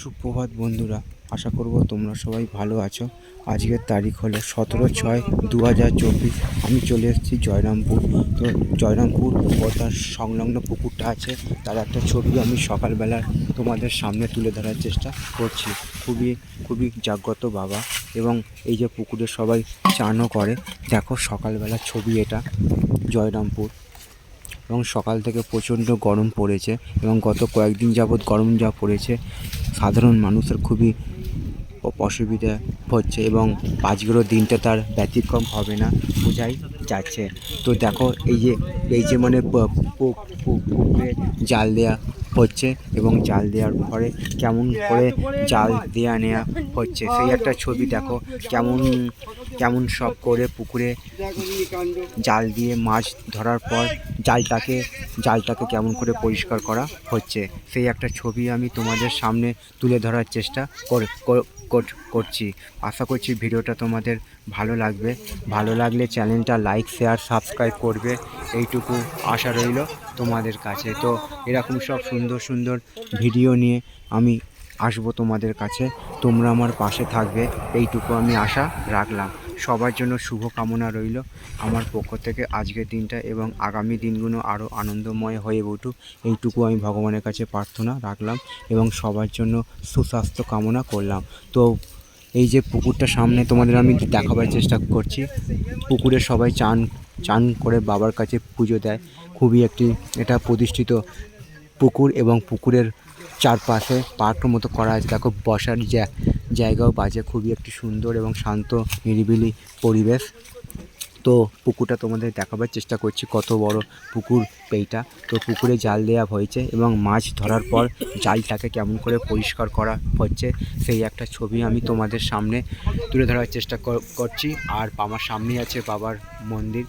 সুপ্রভাত বন্ধুরা, আশা করব তোমরা সবাই ভালো আছো। আজকের তারিখ হলো সতেরো ছয় দু হাজার চব্বিশ। আমি চলে এসেছি জয়রামপুর। তো জয়রামপুর ও তার সংলগ্ন পুকুরটা আছে। তার একটা ছবি আমি সকালবেলা তোমাদের সামনে তুলে ধরার চেষ্টা করছি। খুবই খুবই জাগ্রত বাবা এবং এই যে পুকুরে সবাই চানও করে। দেখো সকালবেলার ছবি এটা, জয়রামপুর। এবং সকাল থেকে প্রচণ্ড গরম পড়েছে এবং গত কয়েকদিন যাবৎ গরম যা পড়েছে, সাধারণ মানুষের খুবই অসুবিধা হচ্ছে এবং আজকেরও দিনটা তার ব্যতিক্রম হবে না বোঝাই যাচ্ছে। তো দেখো এই যে এই যে মানে পুকুরে জাল দেয়া হচ্ছে এবং জাল দেওয়ার পরে কেমন করে জাল দেয়া নেওয়া হচ্ছে। সেই একটা ছবি দেখো, কেমন কেমন সব করে পুকুরে জাল দিয়ে মাছ ধরার পর জালটাকে জালটাকে কেমন করে পরিষ্কার করা হচ্ছে। সেই একটা ছবি আমি তোমাদের সামনে তুলে ধরার চেষ্টা কর- কর- কর- করছি। আশা করছি ভিডিওটা তোমাদের ভালো লাগবে। ভালো লাগলে চ্যানেলটা লাইক, শেয়ার, সাবস্ক্রাইব করবে। এইটুকু আশা রইল। তোমাদের কাছে। তো এরকম সব সুন্দর সুন্দর ভিডিও নিয়ে আমি আসব তোমাদের কাছে। তোমরা আমার পাশে থাকবে। এইটুকু আমি আশা রাখলাম। সবার জন্য শুভ কামনা রইল আমার পক্ষ থেকে আজকের দিনটা এবং আগামী দিনগুলো আরও আনন্দময় হয়ে উঠুক। এইটুকু আমি ভগবানের কাছে প্রার্থনা রাখলাম এবং সবার জন্য সুস্বাস্থ্য কামনা করলাম। তো এই যে পুকুরটা সামনে তোমাদের আমি দেখাবার চেষ্টা করছি। পুকুরে সবাই চান চান করে বাবার কাছে পুজো দেয়। খুবই একটি এটা প্রতিষ্ঠিত পুকুর এবং পুকুরের চারপাশে পার্কের মতো করা আছে। দেখো বসার জায়গাও বাজে, খুবই একটি সুন্দর এবং শান্ত, নিরিবিলি পরিবেশ। তো পুকুরটা তোমাদের দেখাবার চেষ্টা করছি কত বড় পুকুর এইটা। তো পুকুরে জাল দেওয়া হয়েছে এবং মাছ ধরার পর জালটাকে কেমন করে পরিষ্কার করা হচ্ছে সেই একটা ছবি আমি তোমাদের সামনে তুলে ধরার চেষ্টা কর- করছি। আর আমার সামনেই আছে বাবার মন্দির।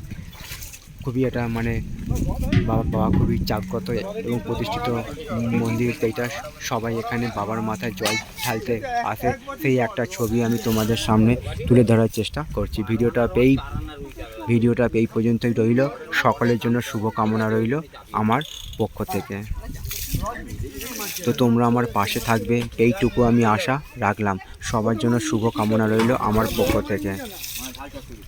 খুবই এটা মানে বাবা বাবা খুবই জাগ্রত এবং প্রতিষ্ঠিত মন্দির। এইটা সবাই এখানে বাবার মাথায় জল ঢালতে আসে। সেই একটা ছবি আমি তোমাদের সামনে তুলে ধরার চেষ্টা করছি। ভিডিওটা পেয়েই ভিডিওটা এই পর্যন্তই রইল। সকলের জন্য শুভকামনা রইল আমার পক্ষ থেকে। তো তোমরা আমার পাশে থাকবে, এইটুকু আমি আশা রাখলাম। সবার জন্য শুভ কামনা রইল আমার পক্ষ থেকে।